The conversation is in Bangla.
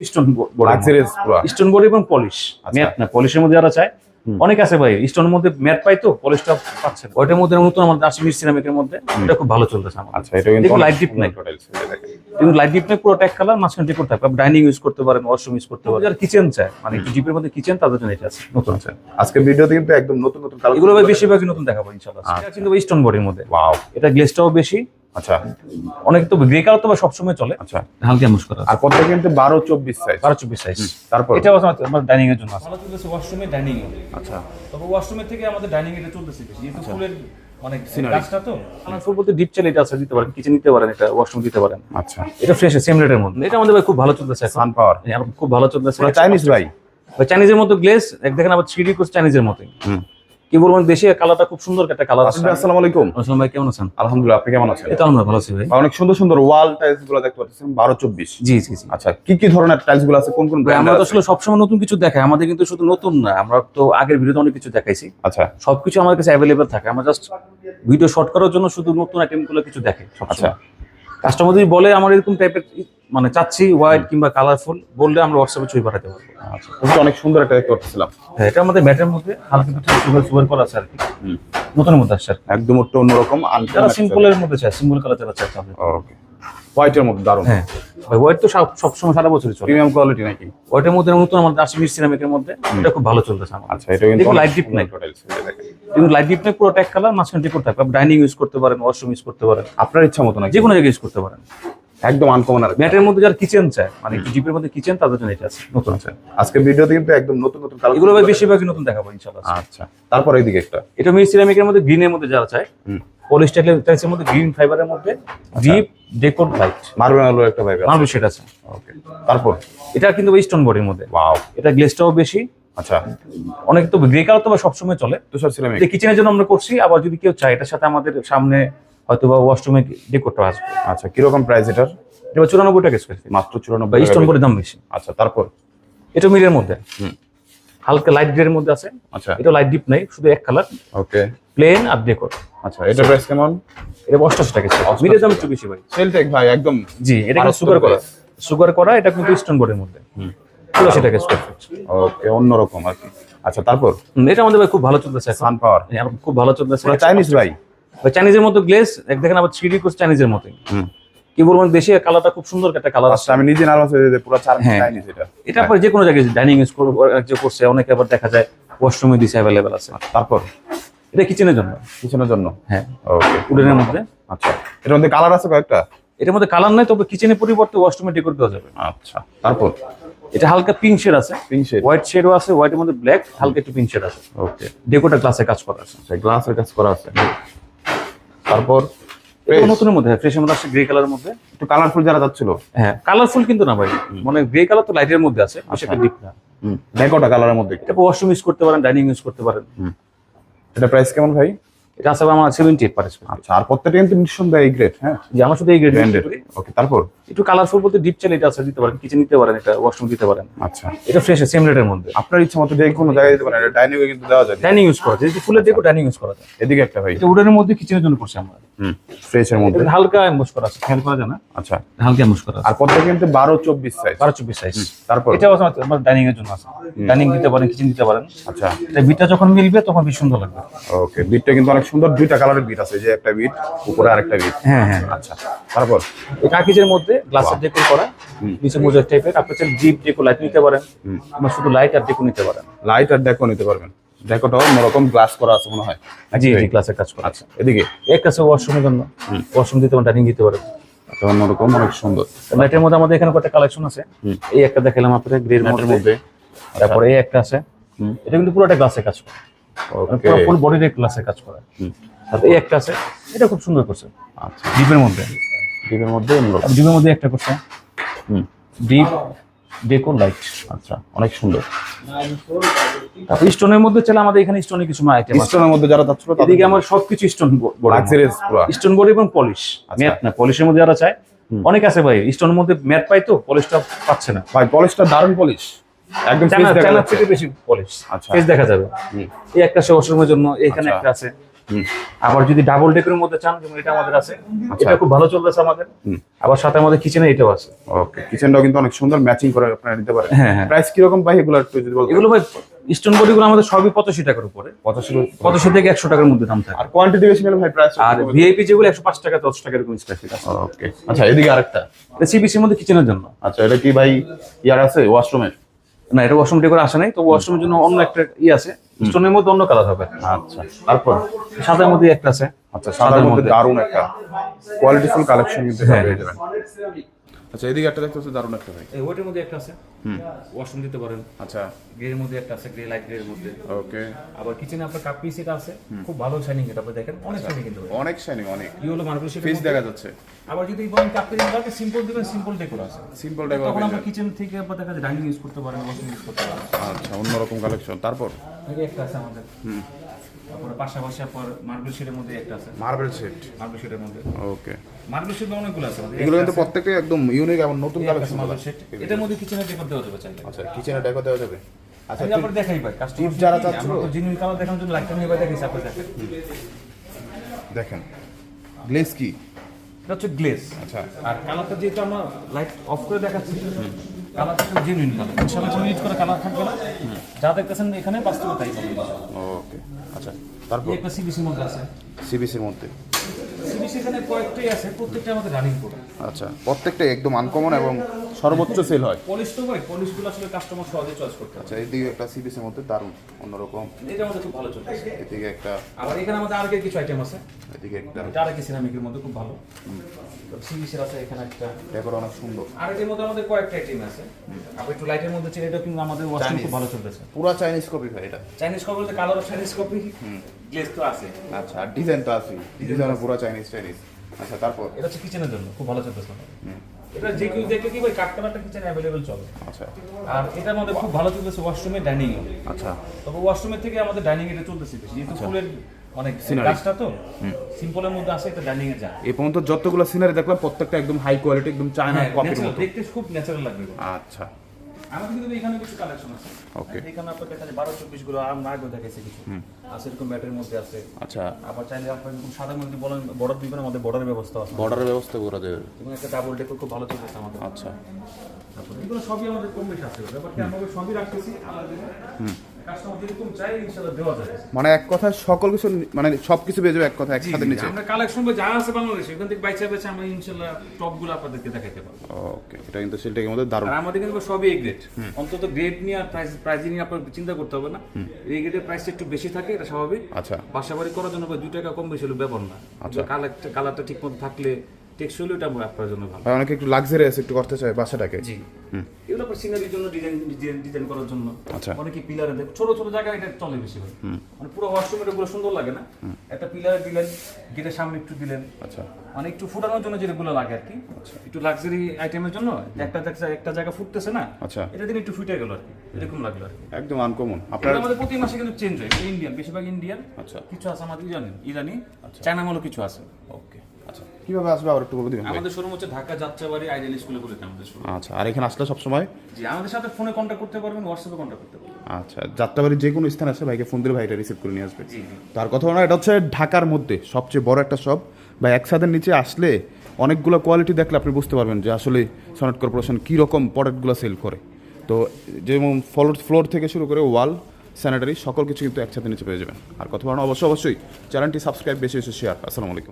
স্টোন লাক্সারিয়াস পুরো। স্টোন বডি এবং পলিশ আচ্ছা। ম্যাট না পলিশের মধ্যে যারা চায় অনেক আছে ভাই স্টোনের মধ্যে ম্যাট পাই তো পলিশটা পাচ্ছে না। ওইটার মধ্যে নতুন আমাদের আসে মির সিরামিকের মধ্যে এটা খুব ভালো চলতেছে আমার আচ্ছা এটা কিন্তু light dip নাই। কিন্তু লাইট ডিপ নেই পুরো ট্যাক কালার মাঝখানে ডেকোর থাকবে ডাইনিং ইউজ করতে পারেন ওয়াশরুম ইউজ করতে পারেন। যারা কিচেন চায় মানে একটু ডিপের মধ্যে কিচেন তাদের জন্য এটা আছে নতুন আছে। আজকে ভিডিওতে কিন্তু একদম নতুন নতুন কালার এগুলো ভাই বেশিরভাগই নতুন দেখাবো ইনশাআল্লাহ। আচ্ছা। এটা কিন্তু স্টোন বডির মধ্যে। ওয়াও এটা গ্লেসটাও বেশি আচ্ছা। অনেক তো গ্রে কালার তো সবসময় চলে। আচ্ছা। হালকা মুশ করা আর প্রত্যেক কিন্তু বারো চব্বিশ সাইজ বারো চব্বিশ সাইজ তারপর? এটা আমার ডাইনিং এর জন্য আছে। চলতেছে ওয়াশরুমে ডাইনিং আচ্ছা। তবে ওয়াশরুমের থেকে আমাদের ডাইনিং এটা চলতেছে বেশি। যেহেতু ফুলের অনেক ফুল বলতে ডিপ চাইলে এটা আছে দিতে পারেন কিচেন দিতে পারেন এটা ওয়াশরুম দিতে পারেন। আচ্ছা। এটা ফ্রেশ সেম রেটের মধ্যে। এটা আমাদের খুব ভালো চলতেছে সান পাওয়ার আর খুব ভালো চলতেছে। চাইনিজ ভাই। ভাই। চাইনিজের মতো গ্লেস এক দেখেন আবার থ্রি কোর্স চাইনিজের মতোই। হুম। কি বলবেন দেশি কালারটা খুব সুন্দর একটা কালার আছে। আসসালামু আলাইকুম। আসসালাম ভাই কেমন আছেন? আলহামদুলিল্লাহ আপনি কেমন আছেন? এটা আমরা ভালো আছি ভাই। অনেক সুন্দর সুন্দর ওয়াল টাইলসগুলো দেখতে পাচ্ছেন বারো চব্বিশ। জি জি জি। আচ্ছা কি কি ধরনের টাইলসগুলো আছে কোন কোন ভাই, আমরা ব্র্যান্ড তো আসলে সবসময় নতুন কিছু দেখাই আমাদের কিন্তু শুধু নতুন না আমরা তো আগের ভিডিওতে অনেক কিছু দেখাইছি। আচ্ছা। সবকিছু আমাদের কাছে অ্যাভেলেবেল থাকে আমরা জাস্ট ভিডিও শর্ট করার জন্য শুধু নতুন আইটেমগুলো কিছু দেখে আচ্ছা। কাস্টমার যদি বলে আমার এরকম টাইপের মানে চাচ্ছি হোয়াইট কিংবা কালারফুল বললে আমরা হোয়াটসঅ্যাপে ছবি পাঠাতে পারব। আচ্ছা অনেক সুন্দর একটা দেখতে পাচ্ছিলাম হ্যাঁ এটা আমাদের ম্যাটের মধ্যে হালকা কিছু সুগার সুগার করা আছে আর কি। নতুনের মধ্যে আসছে। একদম একটু অন্যরকম যারা সিম্পলের মধ্যে চায় সিম্পল কালার চায় তাদের। ওকে হোয়াইটের মধ্যে দারুণ। হ্যাঁ হোয়াইট তো সব সবসময় সারা বছরই চলে। প্রিমিয়াম কোয়ালিটি নাকি? হোয়াইটের মধ্যে নতুন আমাদের আসে মির সিরামিকের মধ্যে এটা খুব ভালো চলতেছে আমার। আচ্ছা এটা কিন্তু dip সুন্দর নাই। দেখেন। কিন্তু লাইট ডিপ পুরো ট্যাক কালার মাঝখানে ডেকোর থাকবে ডাইনিং ইউজ করতে পারেন ওয়াশরুম ইউজ করতে পারেন। আপনার ইচ্ছা মতো নাকি যে কোনো জায়গায় ইউজ করতে পারেন। একদম আনকমন আর ম্যাটের মধ্যে যারা কিচেন চায় মানে ডিপের মধ্যে কিচেন তাদের জন্য এটা আছে নতুন আছে। আজকে ভিডিওতে কিন্তু একদম নতুন নতুন কালার এগুলো ভাই বেশিরভাগই নতুন দেখাবো ইনশাআল্লাহ। আচ্ছা তারপর এইদিকে একটা। এটা মির সিরামিকের মধ্যে গ্রিনের মধ্যে যারা চায় হুম। পলিশ টাইলসের মধ্যে গ্রিন ফাইবারের মধ্যে ডিপ ডেকোর লাইট মার্বেল আলো একটা ভাইবে মার্বেল শেড আছে। ওকে তারপর? এটা কিন্তু স্টোন বডির মধ্যে। ওয়াও এটা গ্লেসটাও বেশি আচ্ছা। অনেক তো গ্রে কালার তো সবসময় চলে। তুষার সিরামিক কিচেনের জন্য আমরা করছি আবার যদি কেউ চায় এটার সাথে আমাদের সামনে হয়তো বা ওয়াশরুমে ডেকোরটা আসবে। আচ্ছা কীরকম প্রাইস এটার? এটা চুরানব্বই টাকা স্কোয়ার ফিট মাত্র চুরানব্বই স্টোন দাম বেশি। আচ্ছা তারপর? এটা মিলের মধ্যে। হুম। হালকা লাইট গ্রের মধ্যে আছে। আচ্ছা। এটা লাইট ডিপ নাই শুধু এক কালার ওকে প্লেন আর ডেকোর আচ্ছা এটা প্রাইস কেমন? এটা অষ্টাশি টাকা মিলের দাম একটু বেশি ভাই। সেলটেক ভাই একদম জি এটা কিন্তু সুগার করা। সুগার করা এটা কিন্তু স্টোন বোর্ডের মধ্যে। হুম। চুরাশি টাকা স্কোয়ার ফিট ওকে অন্যরকম আর কি। আচ্ছা তারপর? এটা আমাদের ভাই খুব ভালো চলতেছে সান পাওয়ার খুব ভালো চলতেছে। চাইনিজ ভাই? ভাই, চাইনিজের মতো গ্লেস এক দেখেন আবার থ্রি কোর্স চাইনিজের মতো হুম। কি বলবেন দেশি কালারটা খুব সুন্দর একটা কালার আছে। আচ্ছা আমি নিজে নার্ভাস হয়ে যেতে পুরো চার হ্যাঁ। চাইনিজ এটা। এটা পরে যে কোনো জায়গায় ডাইনিং ইউজ যে করছে অনেকে আবার দেখা যায় ওয়াশরুমে দিছে অ্যাভেলেবেল আছে। তারপর? এটা কিচেনের জন্য। কিচেনের জন্য? হ্যাঁ। ওকে উডেনের মধ্যে। আচ্ছা এর মধ্যে কালার আছে কয়েকটা? এটার মধ্যে কালার নাই তবে কিচেনের পরিবর্তে ওয়াশরুমে ডেকোর দেওয়া যাবে। আচ্ছা তারপর? এটা হালকা পিঙ্ক শেড আছে। পিঙ্ক শেড হোয়াইট শেডও আছে হোয়াইটের মধ্যে ব্ল্যাক হালকা একটু পিঙ্ক শেড আছে। ওকে ডেকোটা গ্লাসে কাজ করা আছে। আচ্ছা গ্লাসের কাজ করা আছে। তারপর। নতুনের মধ্যে ফ্রেশের মধ্যে আছে গ্রে কালারের মধ্যে। একটু কালারফুল যারা যাচ্ছিল। হ্যাঁ কালারফুল কিন্তু না ভাই। মানে গ্রে কালার তো লাইটের মধ্যে আছে বেশি একটা ডিপ না। দেখোটা কালারের মধ্যে এটা ওয়াশরুম ইউজ করতে পারেন ডাইনিং ইউজ করতে পারেন। এটা প্রাইস কেমন ভাই? এটা আছে আমার সেভেন্টি এইট পার আচ্ছা আর প্রত্যেকটা কিন্তু নিঃসন্দেহে এই গ্রেড হ্যাঁ? যে আমার শুধু এই গ্রেড ওকে তারপর? একটু কালারফুল বলতে ডিপ চাইলে এটা আছে দিতে পারেন কিচেন দিতে পারেন এটা ওয়াশরুম দিতে পারেন। আচ্ছা। এটা ফ্রেশ সেম রেটের মধ্যে। আপনার ইচ্ছা মতো যে কোনো জায়গায় দিতে পারেন এটা ডাইনিং কিন্তু দেওয়া যায়। ডাইনিং ইউজ করা যায় যদি ফুলের দেখো ডাইনিং ইউজ করা যায়। এদিকে একটা ভাই। এটা উডেনের মধ্যে কিচেনের জন্য করছি আমরা। হুম ফ্রেশের মধ্যে। হালকা এমবোস করা আছে খেয়াল করা যায় না? আচ্ছা। হালকা এমবোস করা আর প্রত্যেক কিন্তু বারো চব্বিশ সাইজ বারো চব্বিশ সাইজ তারপর? এটা আছে আমার ডাইনিং এর জন্য আছে। ডাইনিং দিতে পারেন কিচেন দিতে পারেন। আচ্ছা। এটা বিটটা যখন মিলবে তখন বেশ সুন্দর লাগবে। ওকে বিটটা কিন্তু অনেক সুন্দর দুইটা কালারের বিট আছে যে একটা বিট উপরে আরেকটা বিট হ্যাঁ হ্যাঁ। আচ্ছা তারপর? এই কাকিজের মধ্যে গ্লাসের ডেকোর করা নিচে মোজার টাইপের আপনি চাইলে ডিপ ডেকো লাইট নিতে পারেন হুম। শুধু লাইট আর ডেকো নিতে পারেন। লাইট আর ডেকো নিতে পারবেন। ডেকোটাও অন্যরকম গ্লাস করা আছে মনে হয়। জি জি গ্লাসের কাজ করা আচ্ছা এদিকে। এক আছে ওয়াশরুমের জন্য। ওয়াশরুম দিতে পারেন ডাইনিং দিতে পারেন। আচ্ছা অন্যরকম অনেক সুন্দর। লাইটের মধ্যে আমাদের এখানে কয়েকটা কালেকশন আছে। এই একটা দেখালাম আপনাদের গ্রের মধ্যে। মধ্যে। মধ্যে তারপরে এই একটা আছে। এটা কিন্তু পুরোটা কাজ করে। বডির গ্লাসের কাজ করে। এই একটা আছে। এটা খুব সুন্দর করছে। আচ্ছা। ডিপের মধ্যে? ডিপের মধ্যে আর ডিপের মধ্যে একটা করছে। হুম। Deep deco light. আচ্ছা অনেক সুন্দর। তারপর স্টোনের মধ্যে চলে আমাদের এখানে স্টোনের কিছু আইটেম আছে। স্টোনের মধ্যে যারা যাচ্ছিল এদিকে আমার সবকিছু স্টোন লাক্সারিয়াস পুরো। স্টোন বডি এবং পলিশ আচ্ছা। ম্যাট না পলিশের মধ্যে যারা চায় অনেক আছে ভাই। স্টোনের মধ্যে ম্যাট পাই তো পলিশটা পাচ্ছে না। ভাই পলিশটা দারুণ পলিশ একদম face দেখা যাচ্ছে। থেকে বেশি পলিশ আচ্ছা। ফেস দেখা যাবে। হুম। এই একটা সে ওয়াশরুমের জন্য এখানে আচ্ছা। একটা আছে। আবার যদি ডাবল ডেকের মধ্যে চান যেমন এটা আমাদের আছে আচ্ছা। এটা খুব ভালো চলতেছে আমাদের। হুম। আবার সাথে আমাদের কিচেনে এটাও আছে। ওকে কিচেনটাও কিন্তু অনেক সুন্দর ম্যাচিং করে আপনারা নিতে পারেন। হ্যাঁ, হ্যাঁ। প্রাইস কীরকম ভাই এগুলো একটু যদি বলতেন? এগুলো ভাই স্টোন বডিগুলো আমাদের সবই পঁচাশি টাকার উপরে। পঁচাশি পঁচাশি থেকে একশো টাকার মধ্যে দাম থাকে। আর কোয়ান্টিটি বেশি নিলে ভাই প্রাইস আর ভিআইপি যেগুলো একশো পাঁচ টাকা দশ টাকা এরকম স্পেসিফিক আছে। ওকে আচ্ছা এদিকে আরেকটা। সিবিসির মধ্যে কিচেনের জন্য। আচ্ছা এটা কি ভাই ইয়ার আছে? ওয়াশরুমের না এটা ওয়াশরুম ডেকোর আসে নাই তো ওয়াশরুমের জন্য অন্য একটা ই আছে। স্টোনের মধ্যে অন্য কালার হবে। আচ্ছা। তারপর? সাদার মধ্যে একটা আছে। আচ্ছা সাদার মধ্যে দারুণ একটা কোয়ালিটিফুল কালেকশন কিন্তু হ্যাঁ। পেয়ে যাবেন। আচ্ছা এদিকে একটা দেখতে হচ্ছে দারুণ একটা ভাই এই ওইটার মধ্যে একটা আছে। ওয়াশরুম দিতে পারেন। আচ্ছা। গ্রের মধ্যে একটা আছে গ্রে লাইট গ্রের মধ্যে। ওকে আবার কিচেনে আপনার কাপ পিস এটা আছে। খুব ভালো শাইনিং এটা আপনি দেখেন অনেক শাইনিং কিন্তু অনেক শাইনিং অনেক। ই হলো মার্বেল শিটের ফিস দেখা যাচ্ছে। আবার যদি বলেন কাপ পিস লাগে সিম্পল দিবেন সিম্পল ডেকোর আছে। সিম্পল তখন টাইপের আমরা কিচেন থেকে আপনার দেখা যায় ডাইনিং ইউজ করতে পারেন ওয়াশরুম ইউজ করতে পারেন। আচ্ছা অন্যরকম কালেকশন তারপর? এই একটা আছে আমাদের। হুম। তারপরে পাশাপাশি আপনার মার্বেল শিটের মধ্যে একটা আছে। মার্বেল সেট মার্বেল শিটের মধ্যে। ওকে মার্বেল শিট অনেকগুলো আছে। এগুলো কিন্তু প্রত্যেকটা একদম ইউনিক এবং নতুন কালেকশন মার্বেল শিট এটার মধ্যে কিচেনে ডেকোর দেওয়া যাবে চাইলে। আচ্ছা কিচেনে ডেকো দেওয়া যাবে? আচ্ছা আপনার দেখাই ভাই কাস্টমার যারা চাচ্ছিল? আমরা তো জিনুইন কালার দেখানোর জন্য নিয়ে ভাই দেখাইছি আপনি দেখেন। দেখেন। গ্লেজ কি? এটা হচ্ছে গ্লেজ আচ্ছা। আর কালারটা যেহেতু আমরা লাইট অফ করে দেখাচ্ছি জেনুইন কালার কোনো ইউজ করে কালার থাকবে না। যা দেখতেছেন এখানে বাস্তবে তাই পাবেন ওকে আচ্ছা তারপর? একটা সিবিসির মধ্যে আছে। সিবিসির মধ্যে। সিবিসি এখানে কয়েকটাই আছে প্রত্যেকটা আমাদের রানিং প্রোডাক্ট আচ্ছা প্রত্যেকটাই একদম আনকমন এবং সর্বোচ্চ সেল হয়। পলিশ তো ভাই পলিশগুলো আসলে কাস্টমার সহজে চয়েস করতে পারে। আচ্ছা এইদিকে একটা সিবিসির মধ্যে দারুণ অন্যরকম। এটা আমাদের খুব ভালো চলতেছে এদিকে একটা আবার এখানে আমাদের আরও কিছু আইটেম আছে? এদিকে একটা এটা আরেকটি সিরামিকের মধ্যে খুব ভালো। সিবিসির আছে এখানে একটা। ডেকোর অনেক সুন্দর। আর এটার মধ্যে আমাদের কয়েকটা আইটেম আছে। আবার একটু লাইটের মধ্যে ছিল এটা কিন্তু আমাদের ওয়াশরুম খুব ভালো চলতেছে। পুরা চাইনিজ কপি ভাই এটা। চাইনিজ কপি বলতে কালার চাইনিজ কপি গ্লেজ তো আছে। আচ্ছা আর ডিজাইন তো আছে। ডিজাইন পুরা চাইনিজ চাইনিজ আচ্ছা তারপর? এটা হচ্ছে কিচেনের জন্য খুব ভালো চলতেছে। এটা যে কেউ দেখে কি ভাই কাঠ কালারটা অ্যাভেলেবেল চলে। আচ্ছা। আর এটার মধ্যে খুব ভালো চলতেছে ওয়াশরুমে ডাইনিং আচ্ছা। তবে ওয়াশরুমের থেকে আমাদের ডাইনিং এটা চলতেছে বেশি। যেহেতু ফুলের অনেক Scenery. গাছটা তো সিম্পলের মধ্যে আছে এটা ডাইনিং এ যা এই পর্যন্ত যতগুলো সিনারি দেখলাম প্রত্যেকটা একদম হাই কোয়ালিটি একদম চায়না হ্যাঁ, কপির মতো। দেখতে খুব ন্যাচারাল লাগবে। আচ্ছা। আমাদের কিন্তু এখানে কিছু কালেকশন আছে। ওকে এখানে আপনার দেখা যায় বারো চব্বিশগুলো আমরা আগে দেখাইছি কিছু। আছে এরকম ব্যাটের মধ্যে আছে। আচ্ছা। আবার চাইলে আপনার এরকম সাদা মধ্যে বলেন বর্ডার দিবেন আমাদের বর্ডারের ব্যবস্থা আছে। বর্ডারের ব্যবস্থা করে দেবে। এবং একটা ডাবল ডেকর খুব ভালো চলতেছে আমাদের। আচ্ছা। তারপরে এগুলো সবই আমাদের কম বেশি আছে। ব্যাপারটা আমরা সবই রাখতেছি আমাদের কাস্টমার মানে এক কথায় সকল কিছু মানে সবকিছু পেয়ে যাবে এক কথা একসাথে নিচে। আমরা কালেকশন বা যা আছে বাংলাদেশে ওখান থেকে বাইচা বেচে আমরা ইনশাআল্লাহ টপগুলো আপনাদেরকে দেখাইতে পারব। ওকে এটা কিন্তু সিলটেকের মধ্যে দারুণ। আর আমাদের কিন্তু সবই এ গ্রেড অন্তত গ্রেড নিয়ে আর প্রাইস প্রাইস নিয়ে আপনার চিন্তা করতে হবে না। এই গ্রেডের প্রাইসটা একটু বেশি থাকে এটা স্বাভাবিক। আচ্ছা। বাসা বাড়ি করার জন্য ভাই দুই টাকা কম বেশি হলে ব্যাপার না। আচ্ছা। কালারটা কালারটা ঠিক মতো থাকলে টেক্সট হলে এটা আপনার জন্য ভালো। অনেকে একটু লাক্সারিয়াস একটু করতে চায় বাসাটাকে। জি। এগুলো আপনার সিনারির জন্য ডিজাইন ডিজাইন করার জন্য। আচ্ছা। অনেকে পিলারে দেয় ছোট ছোট জায়গায় এটা চলে বেশি ভাই মানে পুরো ওয়াশরুমের সুন্দর লাগে না। একটা পিলারে দিলেন গেটের সামনে একটু দিলেন। আচ্ছা। মানে একটু ফুটানোর জন্য যেগুলো লাগে আর কি। একটু লাক্সারি আইটেমের জন্য একটা একটা জায়গা ফুটতেছে না। আচ্ছা। এটা দিন একটু ফুটে গেল আর কি। এরকম লাগল আর কি। একদম আনকমন আপনার আমাদের প্রতি মাসে কিন্তু চেঞ্জ হয়। ইন্ডিয়ান বেশিরভাগ ইন্ডিয়ান আচ্ছা। কিছু আছে আমাদের ইরানি। ইরানি চায়না মালও কিছু আছে। ওকে আচ্ছা। কীভাবে আসবে আবার একটু বলে দিবেন? আমাদের শোরুম হচ্ছে ঢাকা যাত্রাবাড়ি আইডিয়াল স্কুলে বলে আমাদের শোরুম আচ্ছা আর এখানে আসলে সবসময়? জি আমাদের সাথে ফোনে কন্ট্যাক্ট করতে পারবেন হোয়াটসঅ্যাপে কন্ট্যাক্ট করতে পারবেন। আচ্ছা যাত্রাবাড়ির যে কোনো স্থান আছে ভাইকে ফোন দিলে ভাইটা রিসিভ করে নিয়ে আসবে। তার কথা না এটা হচ্ছে ঢাকার মধ্যে সবচেয়ে বড় একটা শপ বা একসাথে নিচে আসলে অনেকগুলো কোয়ালিটি দেখলে আপনি বুঝতে পারবেন যে আসলে সনেট কর্পোরেশন কী রকম প্রোডাক্টগুলো সেল করে। তো যেমন ফ্লোর ফ্লোর থেকে শুরু করে ওয়াল স্যানিটারি সকল কিছু কিন্তু একসাথে নিচে পেয়ে যাবেন। আর কথা বলানো অবশ্যই অবশ্যই চ্যানেলটি সাবস্ক্রাইব বেশি বেশি শেয়ার আসসালামু আলাইকুম।